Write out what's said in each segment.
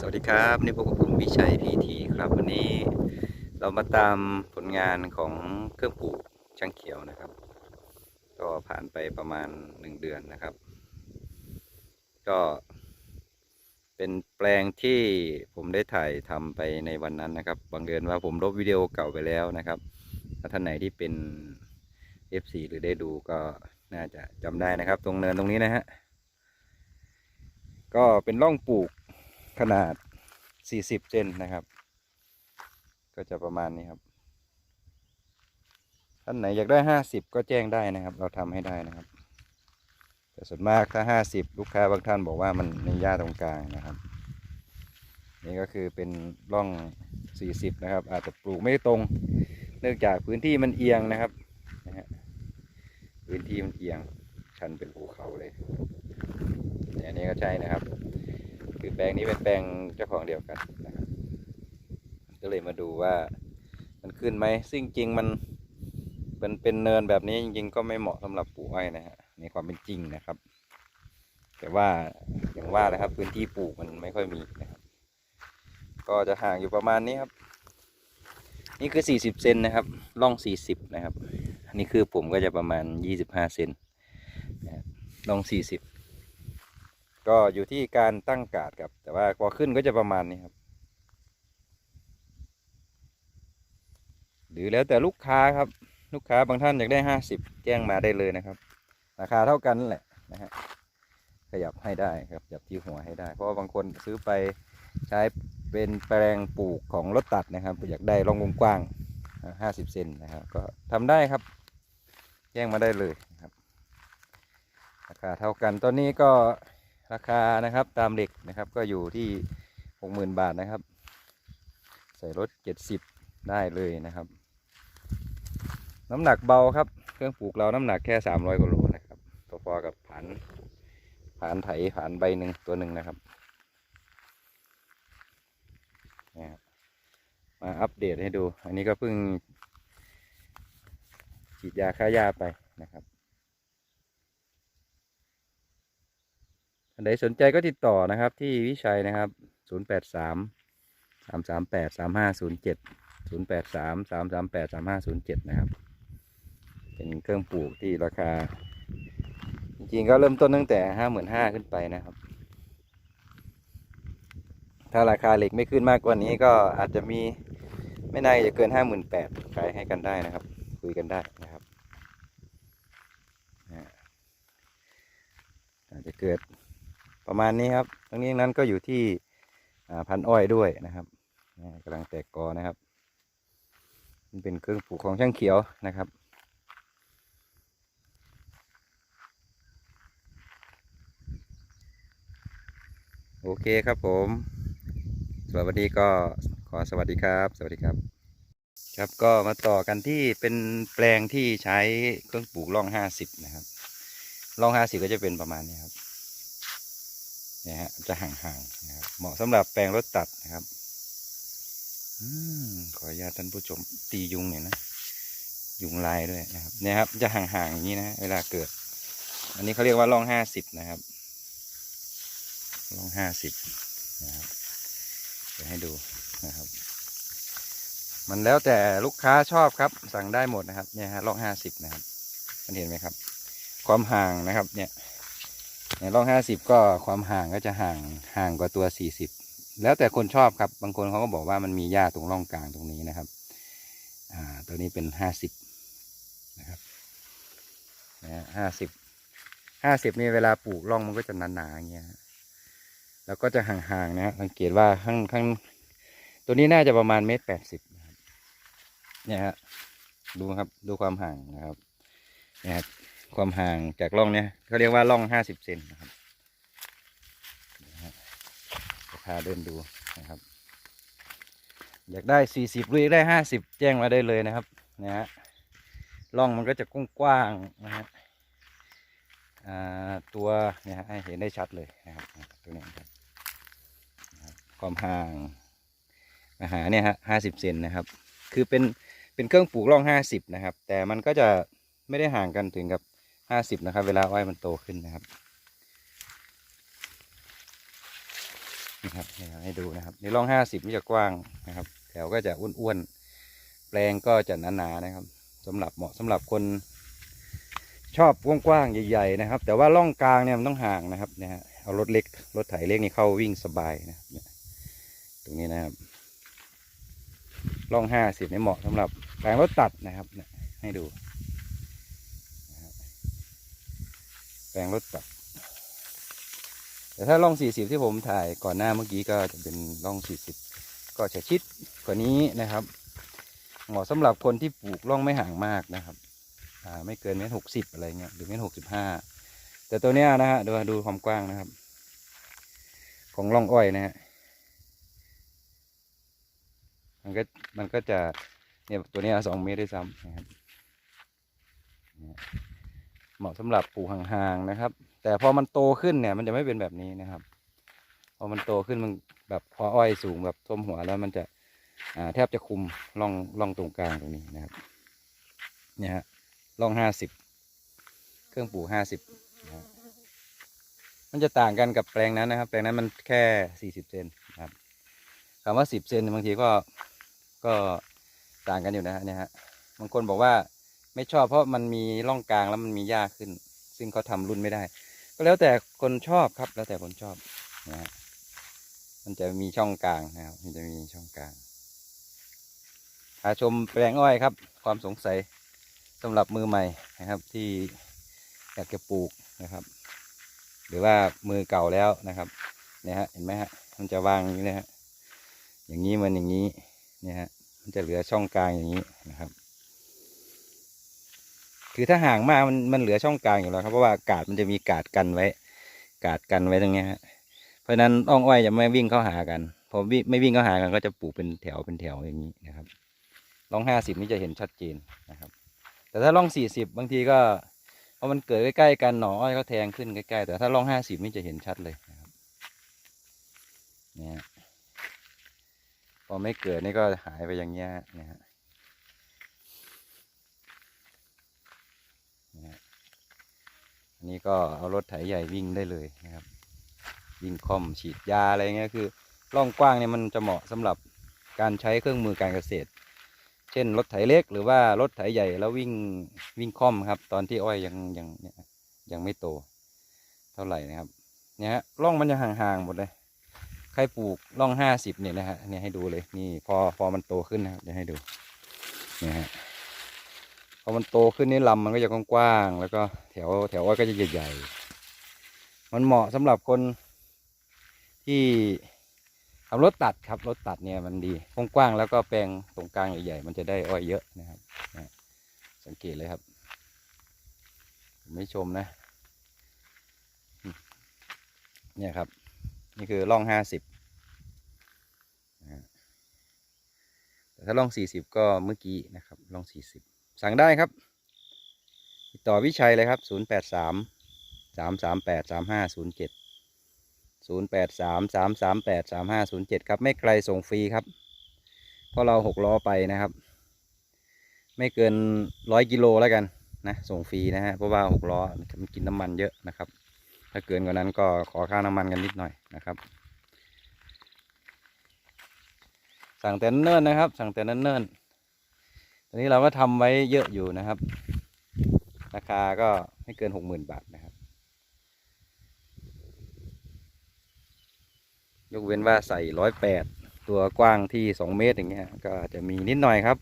สวัสดีครับนี่พบกับผมวิชัยพีทีครับ วันนี้เรามาตามผลงานของเครื่องปลูกช่างเขียวนะครับ ก็ผ่านไปประมาณหนึ่งเดือนนะครับ ก็เป็นแปลงที่ผมได้ถ่ายทำไปในวันนั้นนะครับบังเอิญว่าผมลบวิดีโอเก่าไปแล้วนะครับ ถ้าท่านไหนที่เป็น FC หรือได้ดูก็น่าจะจำได้นะครับ ตรงเนินตรงนี้นะฮะก็เป็นร่องปลูก ขนาด 40 เซนนะครับ ก็จะประมาณนี้ครับ ท่านไหนอยากได้ 50 ก็แจ้งได้นะครับ เราทำให้ได้นะครับ แต่ส่วนมากถ้า 50 ลูกค้าบางท่านบอกว่ามันมีหญ้าตรงกลางนะครับ นี่ก็คือเป็นร่อง 40 นะครับ อาจจะปลูกไม่ตรง เนื่องจากพื้นที่มันเอียงนะครับนะฮะพื้นที่มันเอียงชันเป็นภูเขาเลยเนี่ยอันนี้ก็ใช่นะครับ คือแปลงนี้เป็นแปลงเจ้าของเดียวกันนะครับ ก็เลยมาดูว่ามันขึ้นไหมซึ่งจริงมันเป็นเป็นเนินแบบนี้จริงๆ ก็ไม่เหมาะสำหรับปลูกอ้อยนะฮะในความเป็นจริงนะครับ แต่ว่าอย่างว่านะครับ พื้นที่ปลูกมันไม่ค่อยมีนะครับ ก็จะห่างอยู่ประมาณนี้ครับ นี่คือ 40เซนนะครับล่อง 40 นะครับ อันนี้คือผมก็จะประมาณ 25เซนนะครับล่อง 40 ก็อยู่ที่การตั้งการ์ดครับ แต่ว่าพอขึ้นก็จะประมาณนี้ครับ หรือแล้วแต่ลูกค้าครับ ลูกค้าบางท่านอยากได้50แจ้งมาได้เลยนะครับ ราคาเท่ากันแหละนะฮะขยับให้ได้ครับขยับที่หัวให้ได้ เพราะาบางคนซื้อไปใช้เป็นแปลงปลูกของรถตัดนะครับ อยากได้ร่องกว้างห้าสิบเซนนะครับ ก็ทำได้ครับ แจ้งมาได้เลยครับราคาเท่ากันตอนนี้ก็ ราคานะครับตามเหล็กนะครับก็อยู่ที่หกหมื่นบาทนะครับ ใส่รถเจ็ดสิบได้เลยนะครับ น้ำหนักเบาครับเครื่องปลูกเราน้ำหนักแค่สามร้อยกว่าโลนะครับพอๆกับผ่านผ่านไถผ่านใบหนึ่งตัวหนึ่งนะครับเนี่ยครับมาอัปเดตให้ดู อันนี้ก็เพิ่งฉีดยาฆ่าหญ้าไปนะครับ ท่านใดสนใจก็ติดต่อนะครับที่วิชัยนะครับ 0 8 3 3 3 8 3 5 0 7 0 8 3 3 3 8 3 5 0 7 นะครับ เป็นเครื่องปลูกที่ราคา จริงๆก็เริ่มต้นตั้งแต่ 55,000ขึ้นไปนะครับ ถ้าราคาเหล็กไม่ขึ้นมากกว่านี้ก็อาจจะมีไม่น่าจะเกิน 58,000ขายให้กันได้นะครับ คุยกันได้นะครับอาจจะเกิด ประมาณนี้ครับทั้งนี้ทั้งนั้นก็อยู่ที่พันอ้อยด้วยนะครับกำลังแตกกอนะครับมันเป็นเครื่องปลูกของช่างเขียวนะครับโอเคครับผม สวัสดีก็ขอสวัสดีครับ สวัสดีครับ ครับก็มาต่อกันที่เป็นแปลงที่ใช้เครื่องปลูกร่องห้าสิบนะครับร่องห้าสิบก็จะเป็นประมาณนี้ครับ จะห่างๆนะครับ เหมาะสำหรับแปลงรถตัดนะครับอมขออนุญาตท่านผู้ชมตียุงหน่อยนะ ยุงลายด้วยนะครับเนี่ยครับ จะห่างๆอย่างนี้นะเวลาเกิด อันนี้เขาเรียกว่าร่องห้าสิบนะครับร่องห้าสิบนะครับเดี๋ยวให้ดูนะครับ มันแล้วแต่ลูกค้าชอบครับ สั่งได้หมดนะครับ เนี่ยฮะร่องห้าสิบนะครับมันเห็นไหมครับ ความห่างนะครับ เนี่ย ในร่องห้าสิบก็ความห่างก็จะห่างห่างกว่าตัวสี่สิบแล้วแต่คนชอบครับ บางคนเขาก็บอกว่ามันมีหญ้าตรงร่องกลางตรงนี้นะครับ อ่า ตัวนี้เป็นห้าสิบนะครับนะห้าสิบห้าสิบนี่เวลาปลูกร่องมันก็จะหนาๆอย่างเงี้ย แล้วก็จะห่างๆนะฮะสังเกตว่าข้างข้างตัวนี้น่าจะประมาณเมตรแปดสิบเนี่ยฮะ ดูครับ ดูความห่างนะครับ เนี่ยครับ ความห่างจากร่องเนี้ยเขาเรียกว่าร่องห้าสิบเซนนะครับจะพาเดินดูนะครับ อยากได้สี่สิบหรืออยากได้ห้าสิบแจ้งมาได้เลยนะครับนะฮะร่องมันก็จะกว้างๆนะฮะตัวเนี่ยให้เห็นได้ชัดเลยนะครับตัวนี้ครับนะครับความห่างมาหาเนี่ยฮะห้าสิบเซนนะครับ คือเป็นเป็นเครื่องปลูกร่องห้าสิบนะครับ แต่มันก็จะไม่ได้ห่างกันถึงกับ ห้าสิบนะครับ เวลาอ้อยมันโตขึ้นนะครับนะครับให้ดูนะครับในร่องห้าสิบนี่จะกว้างนะครับ แถวก็จะอ้วนๆแปลงก็จะหนาๆนะครับสำหรับเหมาะสำหรับคนชอบกว้างๆใหญ่ๆนะครับ แต่ว่าร่องกลางเนี่ยมันต้องห่างนะครับเนี่ยฮะเอารถเล็กรถไถเล็กนี่เข้าวิ่งสบายนะเนี่ยตรงนี้นะครับร่องห้าสิบนี่เหมาะสำหรับแปลงรถตัดนะครับให้ดูนะครับ แปลงรถตัดแต่ถ้าร่องสี่สิบที่ผมถ่ายก่อนหน้าเมื่อกี้ก็จะเป็นร่องสี่สิบก็จะชิดกว่านี้นะครับ เหมาะสำหรับคนที่ปลูกร่องไม่ห่างมากนะครับไม่เกินเมตรหกสิบอะไรเงี้ยหรือเมตรหกสิบห้าแต่ตัวเนี้ยนะฮะดูดูความกว้างนะครับ ของร่องอ้อยนะฮะมันก็มันก็จะเนี่ยตัวเนี้ยสองเมตรด้วยซ้ำนะครับ เหมาะสำหรับปลูกห่างๆนะครับ แต่พอมันโตขึ้นเนี่ย มันจะไม่เป็นแบบนี้นะครับ พอมันโตขึ้นมันแบบพออ้อยสูงแบบท่วมหัวแล้วมันจะแทบจะคุมร่องร่องตรงกลางตรงนี้นะครับเนี่ยฮะร่องห้าสิบเครื่องปลูกห้าสิบมันจะต่างกันกับแปลงนั้นนะครับ แปลงนั้นมันแค่สี่สิบเซนนะครับคำว่าสิบเซนบางทีก็ก็ต่างกันอยู่นะฮะเนี่ยฮะบางคนบอกว่า ไม่ชอบเพราะมันมีร่องกลางแล้วมันมีหญ้าขึ้น ซึ่งเขาทำรุ่นไม่ได้ ก็แล้วแต่คนชอบครับ แล้วแต่คนชอบนะฮะมันจะมีช่องกลางนะครับ มันจะมีช่องกลางพาชมแปลงอ้อยครับ ความสงสัยสำหรับมือใหม่นะครับ ที่อยากจะปลูกนะครับ หรือว่ามือเก่าแล้วนะครับเนี่ยฮะเห็นไหมฮะมันจะวางอย่างนี้นะฮะอย่างนี้มันอย่างนี้เนี่ยฮะมันจะเหลือช่องกลางอย่างนี้นะครับ คือถ้าห่างมากมันมันเหลือช่องกลางอยู่แล้วครับเพราะว่ากาดมันจะมีกาดกันไว้ กาดกันไว้ตรงนี้ยฮะเพราะฉะนั้นอ้องอ้อยจะไม่วิ่งเข้าหากันพอวิ่งไม่วิ่งเข้าหากันก็จะปลูกเป็นแถวเป็นแถวอย่างนี้นะครับร่องห้าสิบนี่จะเห็นชัดเจนนะครับ แต่ถ้าร่องสี่สิบบางทีก็พอมันเกิดใกล้ๆกันหน่ออ้อยก็แทงขึ้นใกล้ๆแต่ถ้าร่องห้าสิบนี่จะเห็นชัดเลยนะครับเนี่ยพอไม่เกิดนี่ก็หายไปอย่างเงี้ยนะฮะเนี่ยอั นนี้ก็เอารถไถใหญ่วิ่งได้เลยนะครับ วิ่งคอมฉีดยาอะไรเงี้ยคือร่องกว้างเนี่ยมันจะเหมาะสำหรับการใช้เครื่องมือการเกษตร เช่นรถไถเล็กหรือว่ารถไถใหญ่แล้ววิ่งวิ่งคอมครับ ตอนที่อ้อยยังยังยยังไม่โต เท่าไหร่นะครับเนี่ยฮะร่องมันจะห่างๆหมดเลยใครปลูกร่องห้าสิบเนี่ยนะฮะเนี่ยให้ดูเลยนี่พอพอมันโตขึ้นนะครับเดี๋ยวให้ดูเนี่ยฮะ พอมันโตขึ้นนี่ลำมันก็จะกว้างๆแล้วก็แถวแถวอ้อยก็จะใหญ่ๆ มันเหมาะสำหรับคนที่ขับรถตัดครับรถตัดเนี่ยมันดีกว้างๆแล้วก็แปลงตรงกลางใหญ่ๆมันจะได้อ้อยเยอะนะครับสังเกตเลยครับผมไม่ชมนะ เนี่ยครับ นี่คือร่องห้าสิบแต่ถ้าร่องสี่สิบก็เมื่อกี้นะครับร่องสี่สิบ สั่งได้ครับ ติดต่อวิชัยเลยครับศูนย์แปดสามสามสามแปดสามห้าศูนย์เจ็ดศูนย์แปดสามสามสามแปดสามห้าศูนย์เจ็ดครับ ไม่ไกลส่งฟรีครับ เพราะเราหกล้อไปนะครับ ไม่เกินร้อยกิโลแล้วกันนะส่งฟรีนะฮะเพราะว่าหกล้อมันกินน้ำมันเยอะนะครับ ถ้าเกินกว่านั้นก็ขอค่าน้ำมันกันนิดหน่อยนะครับ สั่งแต่เนิ่นนะครับ สั่งแต่เนิ่นๆ นนี้เราก็ทำไว้เยอะอยู่นะครับ ราคาก็ไม่เกินหกหมื่นบาทนะครับ ยกเว้นว่าใส่ร้อยแปดตัวกว้างที่สองเมตรอย่างเงี้ยก็อาจจะมีนิดหน่อยครับ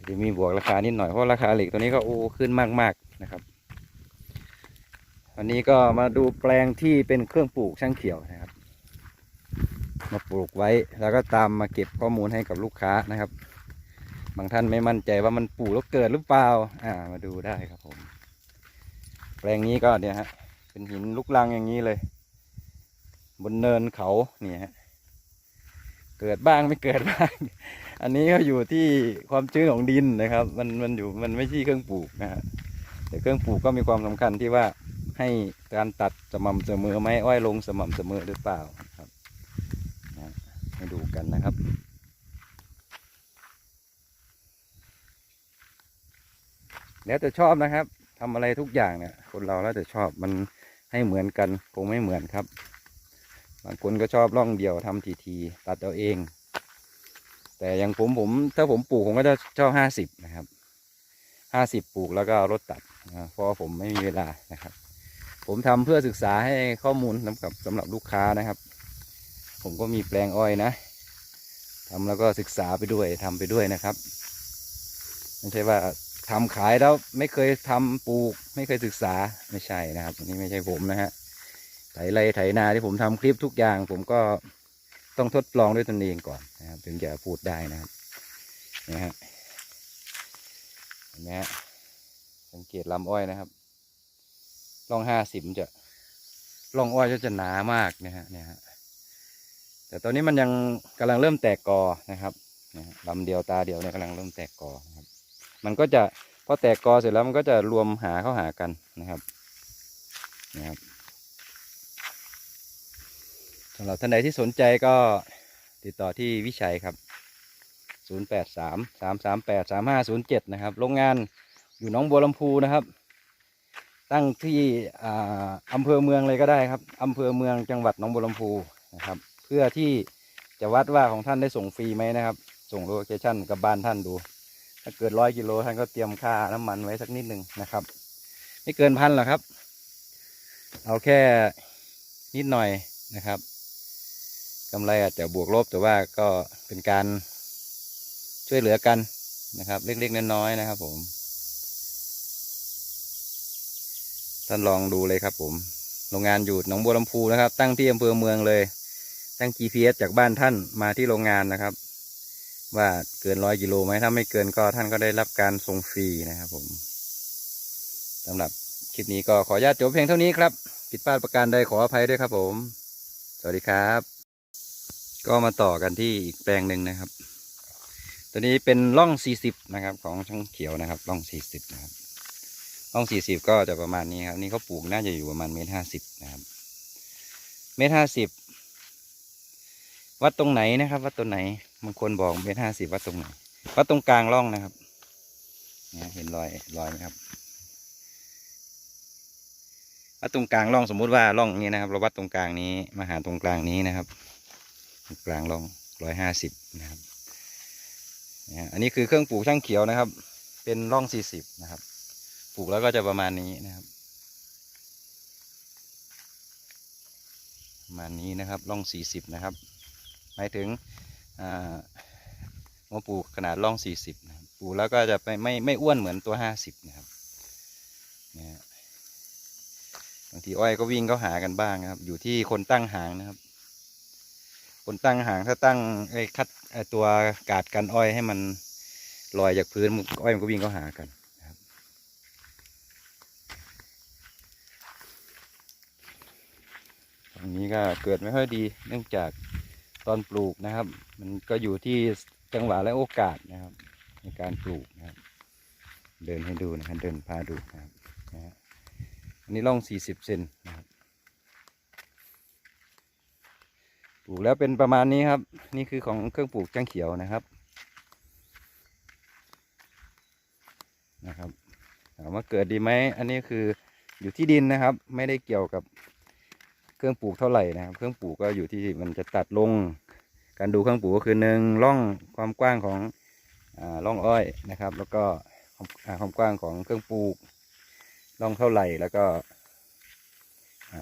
จจะมีบวกราคานิดหน่อยเพราะราคาเหล็กตัวนี้ก็โอ้ขึ้นมากๆนะครับวันนี้ก็มาดูแปลงที่เป็นเครื่องปลูกช่างเขียวนะครับ มาปลูกไว้แล้วก็ตามมาเก็บข้อมูลให้กับลูกค้านะครับ บางท่านไม่มั่นใจว่ามันปลูกแล้วเกิดหรือเปล่า อ่า มาดูได้ครับผม แปลงนี้ก็เนี่ยฮะ เป็นหินลูกลังอย่างนี้เลย บนเนินเขาเนี่ยฮะ เกิดบ้างไม่เกิดบ้าง อันนี้ก็อยู่ที่ความชื้นของดินนะครับ มันมันอยู่มันไม่ใช่เครื่องปลูกนะฮะ แต่เครื่องปลูกก็มีความสำคัญที่ว่าให้การตัดสม่ำเสมอไหมอ้อยลงสม่ำเสมอหรือเปล่าครับนะให้ดูกันนะครับ แล้วแต่ชอบนะครับทำอะไรทุกอย่างเนี่ย คนเราแล้วแต่ชอบมันให้เหมือนกันคงไม่เหมือนครับ บางคนก็ชอบร่องเดียวทำทีทีตัดเอาเอง แต่อย่างผมผมถ้าผมปลูกผมก็จะชอบห้าสิบนะครับห้าสิบปลูกแล้วก็รถตัดเพราะผมไม่มีเวลานะครับ ผมทำเพื่อศึกษาให้ข้อมูลสำหรับสำหรับลูกค้านะครับ ผมก็มีแปลงอ้อยนะทำแล้วก็ศึกษาไปด้วยทำไปด้วยนะครับ ไม่ใช่ว่า ทำขายแล้วไม่เคยทำปลูก ไม่เคยศึกษาไม่ใช่นะครับนนี้ไม่ใช่ผมนะฮะไถไรไถนาที่ผมทำคลิปทุกอย่าง ผมก็ต้องทดลองด้วยตนเองก่อนนะครับ ถึงจะพูดได้นะครับนะฮะเห็นไหมฮะสังเกตลำอ้อยนะครับร่องห้าสิบจะร่องอ้อยก็จะหนามากนะฮะเนี่ยฮะแต่ตอนนี้มันยังกำลังเริ่มแตกกอนะครับนะลำเดียวตาเดียวเนี่ยกำลังเริ่มแตกกอนะครับ มันก็จะพอแตกกอเสร็จแล้วมันก็จะรวมหาเข้าหากันนะครับนะครับสำหรับท่านใดที่สนใจก็ติดต่อที่วิชัยครับ 083 338 3507 นะครับ โรงงานอยู่หนองบัวลำพูนะครับ ตั้งที่อาอำเภอเมืองเลยก็ได้ครับอำเภอเมืองจังหวัดหนองบัวลำพูนะครับ เพื่อที่จะวัดว่าของท่านได้ส่งฟรีไหมนะครับ ส่งโลเคชั่นกับบ้านท่านดู ถ้าเกิดร้อยกิโลท่านก็เตรียมค่าน้ำมันไว้สักนิดหนึ่งนะครับ ไม่เกินพันหรอกครับ เอาแค่นิดหน่อยนะครับกำไรอาจจะบวกลบแต่ว่าก็เป็นการช่วยเหลือกันนะครับ เล็กๆน้อยๆนะครับ ผมท่านลองดูเลยครับ ผมโรงงานอยู่หนองบัวลำพูนะครับ ตั้งที่อำเภอเมืองเลย ตั้ง GPS จากบ้านท่านมาที่โรงงานนะครับ ว่าเกินร้อยกิโลไหมถ้าไม่เกินก็ท่านก็ได้รับการส่งฟรีนะครับผมสำหรับคลิปนี้ก็ขออนุญาตจบเพียงเท่านี้ครับ ผิดพลาดประการใดขออภัยด้วยครับผม สวัสดีครับ ก็มาต่อกันที่อีกแปลงหนึ่งนะครับ ตัวนี้เป็นร่อง40นะครับ ของช่างเขียวนะครับร่อง40นะครับร่อง40ก็จะประมาณนี้ครับ นี่เขาปลูกน่าจะอยู่ประมาณเมตรห้าสิบนะครับ เมตรห้าสิบ วัดตรงไหนนะครับ วัดตรงไหนบางคนบอกเมตรห้าสิบวัดตรงไหนวัดตรงกลางร่องนะครับเนี่ยเห็นรอยรอยไหมครับวัดตรงกลางร่องสมมุติว่าร่องนี้นะครับ เราวัดตรงกลางนี้มาหาตรงกลางนี้นะครับ กลางร่องร้อยห้าสิบนะครับเนี่ยอันนี้คือเครื่องปลูกช่างเขียวนะครับ เป็นร่องสี่สิบนะครับ ปลูกแล้วก็จะประมาณนี้นะครับประมาณนี้นะครับร่องสี่สิบนะครับ มายถึงหัวปลูกขนาดร่องสี่สิบนะครับปลูกแล้วก็จะไม่ไม่ไม่อ้วนเหมือนตัวห้าสิบนะครับนะบางทีอ้อยก็วิ่งเข้าหากันบ้างนะครับ อยู่ที่คนตั้งหางนะครับ คนตั้งหางถ้าตั้งไอ้คัดไอ้ตัวกาดกันอ้อยให้มันลอยจากพื้นมันอ้อยมันก็วิ่งเข้าหากันนะครับ ตรงนี้ก็เกิดไม่ค่อยดีเนื่องจาก ตอนปลูกนะครับ มันก็อยู่ที่จังหวะและโอกาสนะครับ ในการปลูกนะครับ เดินให้ดูนะครับเดินพาดูนะครับนะฮะอันนี้ร่อง 40 เซนนะครับปลูกแล้วเป็นประมาณนี้ครับ นี่คือของเครื่องปลูกจ้างเขียวนะครับนะครับถามว่าเกิดดีไหมอันนี้คืออยู่ที่ดินนะครับ ไม่ได้เกี่ยวกับ เครื่องปลูกเท่าไหร่นะครับ เครื่องปลูกก็อยู่ที่มันจะตัดลง การดูเครื่องปลูกก็คือหนึ่งร่องความกว้างของอ่าร่องอ้อยนะครับ แล้วก็ความกว้างของเครื่องปลูกร่องเท่าไหร่แล้วก็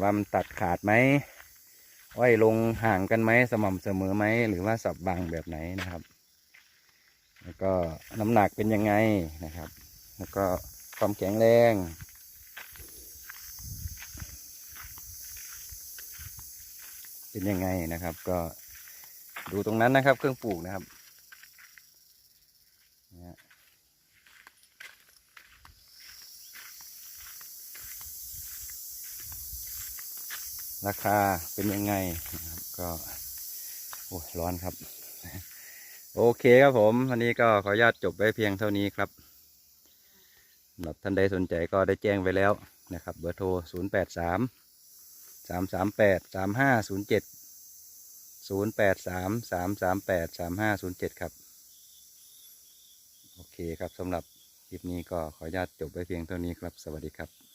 ว่ามันตัดขาดไหมอ้อยลงห่างกันไหมสม่ำเสมอไหมหรือว่าสับบางแบบไหนนะครับ แล้วก็น้ำหนักเป็นยังไงนะครับ แล้วก็ความแข็งแรง เป็นยังไงนะครับ ก็ดูตรงนั้นนะครับ เครื่องปลูกนะครับราคาเป็นยังไงนะครับก็โอ้ร้อนครับ โอเคครับผม วันนี้ก็ขออนุญาตจบไว้เพียงเท่านี้ครับสำหรับท่านใดสนใจก็ได้แจ้งไว้แล้วนะครับ เบอร์โทร 083 0 8 3 3 3 8 3 5 0 7ศูนย์แปดสามสามสามแปดสามห้าศูนย์เจ็ดครับ โอเคครับสำหรับคลิปนี้ก็ขออนุญาตจบไว้เพียงเท่านี้ครับ สวัสดีครับ